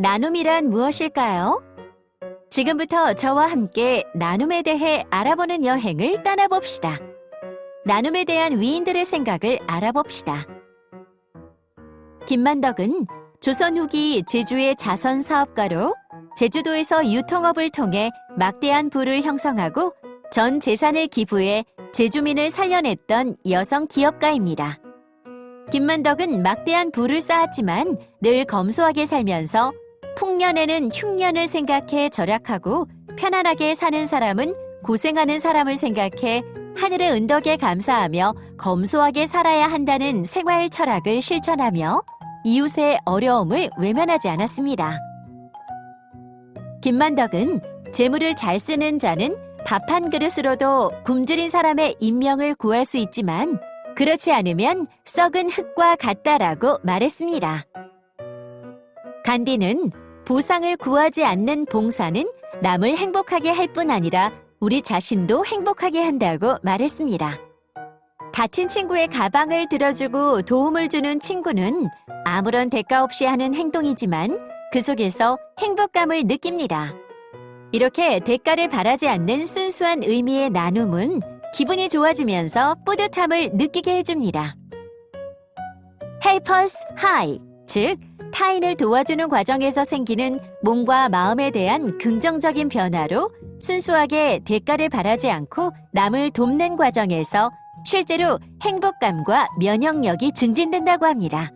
나눔이란 무엇일까요? 지금부터 저와 함께 나눔에 대해 알아보는 여행을 떠나봅시다. 나눔에 대한 위인들의 생각을 알아봅시다. 김만덕은 조선 후기 제주의 자선 사업가로 제주도에서 유통업을 통해 막대한 부를 형성하고 전 재산을 기부해 제주민을 살려냈던 여성 기업가입니다. 김만덕은 막대한 부를 쌓았지만 늘 검소하게 살면서 풍년에는 흉년을 생각해 절약하고 편안하게 사는 사람은 고생하는 사람을 생각해 하늘의 은덕에 감사하며 검소하게 살아야 한다는 생활 철학을 실천하며 이웃의 어려움을 외면하지 않았습니다. 김만덕은 재물을 잘 쓰는 자는 밥 한 그릇으로도 굶주린 사람의 인명을 구할 수 있지만 그렇지 않으면 썩은 흙과 같다라고 말했습니다. 간디는 보상을 구하지 않는 봉사는 남을 행복하게 할 뿐 아니라 우리 자신도 행복하게 한다고 말했습니다. 다친 친구의 가방을 들어주고 도움을 주는 친구는 아무런 대가 없이 하는 행동이지만 그 속에서 행복감을 느낍니다. 이렇게 대가를 바라지 않는 순수한 의미의 나눔은 기분이 좋아지면서 뿌듯함을 느끼게 해줍니다. Help us high, 즉 타인을 도와주는 과정에서 생기는 몸과 마음에 대한 긍정적인 변화로 순수하게 대가를 바라지 않고 남을 돕는 과정에서 실제로 행복감과 면역력이 증진된다고 합니다.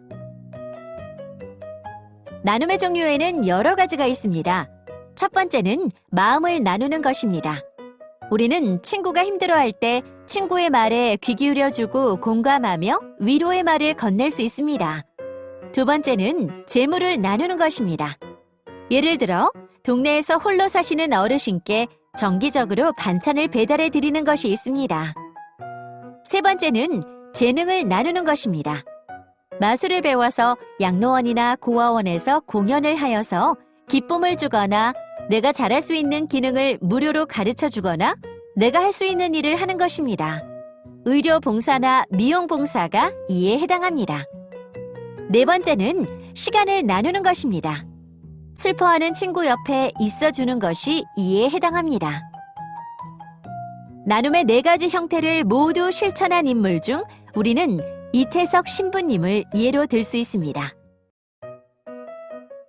나눔의 종류에는 여러 가지가 있습니다. 첫 번째는 마음을 나누는 것입니다. 우리는 친구가 힘들어할 때 친구의 말에 귀 기울여주고 공감하며 위로의 말을 건넬 수 있습니다. 두 번째는 재물을 나누는 것입니다. 예를 들어 동네에서 홀로 사시는 어르신께 정기적으로 반찬을 배달해 드리는 것이 있습니다. 세 번째는 재능을 나누는 것입니다. 마술을 배워서 양로원이나 고아원에서 공연을 하여서 기쁨을 주거나 내가 잘할 수 있는 기능을 무료로 가르쳐 주거나 내가 할 수 있는 일을 하는 것입니다. 의료 봉사나 미용 봉사가 이에 해당합니다. 네 번째는 시간을 나누는 것입니다. 슬퍼하는 친구 옆에 있어 주는 것이 이에 해당합니다. 나눔의 네 가지 형태를 모두 실천한 인물 중 우리는 이태석 신부님을 예로 들 수 있습니다.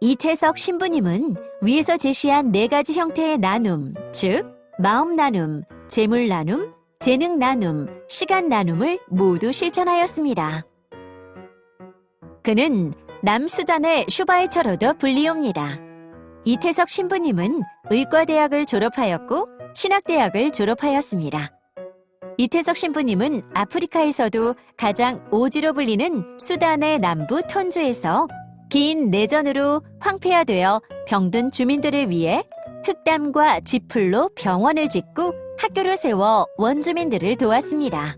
이태석 신부님은 위에서 제시한 네 가지 형태의 나눔, 즉, 마음 나눔, 재물 나눔, 재능 나눔, 시간 나눔을 모두 실천하였습니다. 그는 남수단의 슈바이처로도 불리옵니다. 이태석 신부님은 의과대학을 졸업하였고 신학대학을 졸업하였습니다. 이태석 신부님은 아프리카에서도 가장 오지로 불리는 수단의 남부 톤주에서 긴 내전으로 황폐화되어 병든 주민들을 위해 흑담과 지풀로 병원을 짓고 학교를 세워 원주민들을 도왔습니다.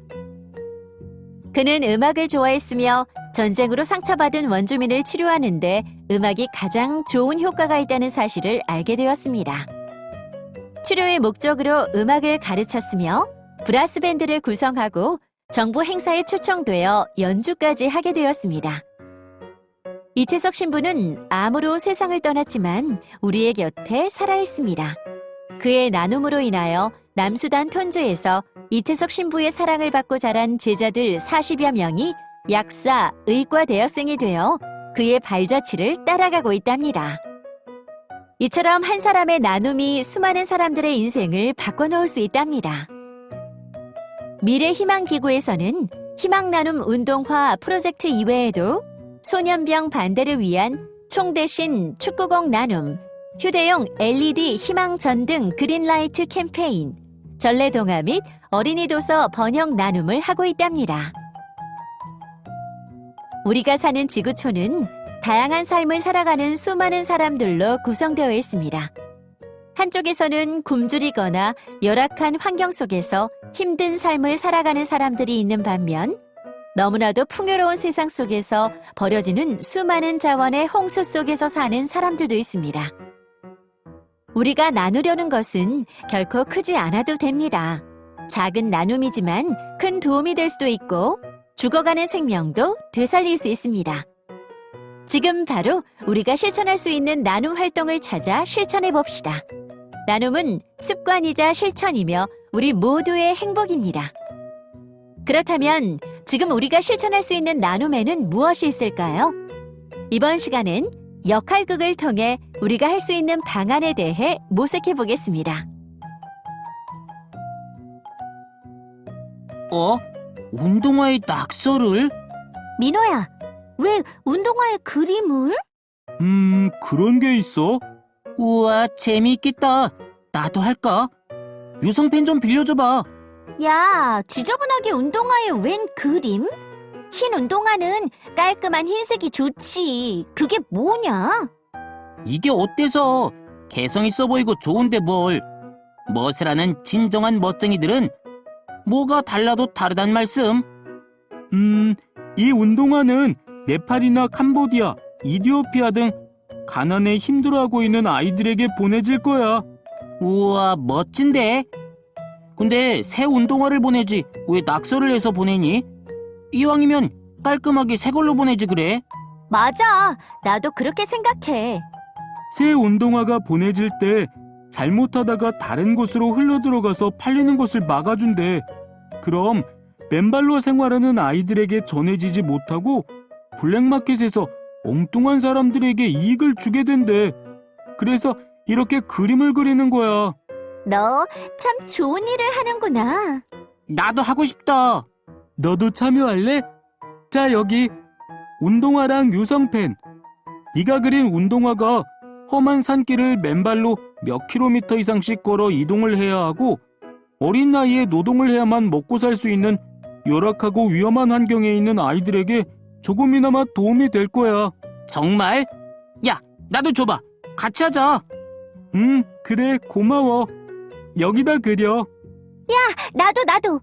그는 음악을 좋아했으며 전쟁으로 상처받은 원주민을 치료하는데 음악이 가장 좋은 효과가 있다는 사실을 알게 되었습니다. 치료의 목적으로 음악을 가르쳤으며 브라스 밴드를 구성하고 정부 행사에 초청되어 연주까지 하게 되었습니다. 이태석 신부는 암으로 세상을 떠났지만 우리의 곁에 살아 있습니다. 그의 나눔으로 인하여 남수단 톤주에서 이태석 신부의 사랑을 받고 자란 제자들 40여 명이 약사, 의과 대학생이 되어 그의 발자취를 따라가고 있답니다. 이처럼 한 사람의 나눔이 수많은 사람들의 인생을 바꿔놓을 수 있답니다. 미래 희망 기구에서는 희망 나눔 운동화 프로젝트 이외에도 소년병 반대를 위한 총 대신 축구공 나눔, 휴대용 LED 희망 전등 그린라이트 캠페인, 전래동화 및 어린이 도서 번역 나눔을 하고 있답니다. 우리가 사는 지구촌은 다양한 삶을 살아가는 수많은 사람들로 구성되어 있습니다. 한쪽에서는 굶주리거나 열악한 환경 속에서 힘든 삶을 살아가는 사람들이 있는 반면 너무나도 풍요로운 세상 속에서 버려지는 수많은 자원의 홍수 속에서 사는 사람들도 있습니다. 우리가 나누려는 것은 결코 크지 않아도 됩니다. 작은 나눔이지만 큰 도움이 될 수도 있고 죽어가는 생명도 되살릴 수 있습니다. 지금 바로 우리가 실천할 수 있는 나눔 활동을 찾아 실천해 봅시다. 나눔은 습관이자 실천이며 우리 모두의 행복입니다. 그렇다면 지금 우리가 실천할 수 있는 나눔에는 무엇이 있을까요? 이번 시간은 역할극을 통해 우리가 할 수 있는 방안에 대해 모색해 보겠습니다. 어? 운동화에 낙서를? 민호야, 왜 운동화에 그림을? 음, 그런 게 있어? 우와, 재미있겠다. 나도 할까? 유성펜 좀 빌려줘봐. 야, 지저분하게 운동화에 웬 그림? 흰 운동화는 깔끔한 흰색이 좋지. 그게 뭐냐? 이게 어때서? 개성 있어 보이고 좋은데 뭘. 멋이라는 진정한 멋쟁이들은 뭐가 달라도 다르단 말씀. 음, 이 운동화는 네팔이나 캄보디아, 이디오피아 등 가난에 힘들어하고 있는 아이들에게 보내질 거야. 우와, 멋진데? 근데 새 운동화를 보내지 왜 낙서를 해서 보내니? 이왕이면 깔끔하게 새 걸로 보내지 그래? 맞아. 나도 그렇게 생각해. 새 운동화가 보내질 때 잘못하다가 다른 곳으로 흘러들어가서 팔리는 것을 막아준대. 그럼 맨발로 생활하는 아이들에게 전해지지 못하고 블랙마켓에서 엉뚱한 사람들에게 이익을 주게 된대. 그래서 이렇게 그림을 그리는 거야. 너 참 좋은 일을 하는구나. 나도 하고 싶다. 너도 참여할래? 자, 여기 운동화랑 유성펜. 네가 그린 운동화가 험한 산길을 맨발로 몇 킬로미터 이상씩 걸어 이동을 해야 하고 어린 나이에 노동을 해야만 먹고 살 수 있는 열악하고 위험한 환경에 있는 아이들에게 조금이나마 도움이 될 거야. 정말? 야, 나도 줘봐. 같이 하자. 음, 그래, 고마워. 여기다 그려. 나도 나도.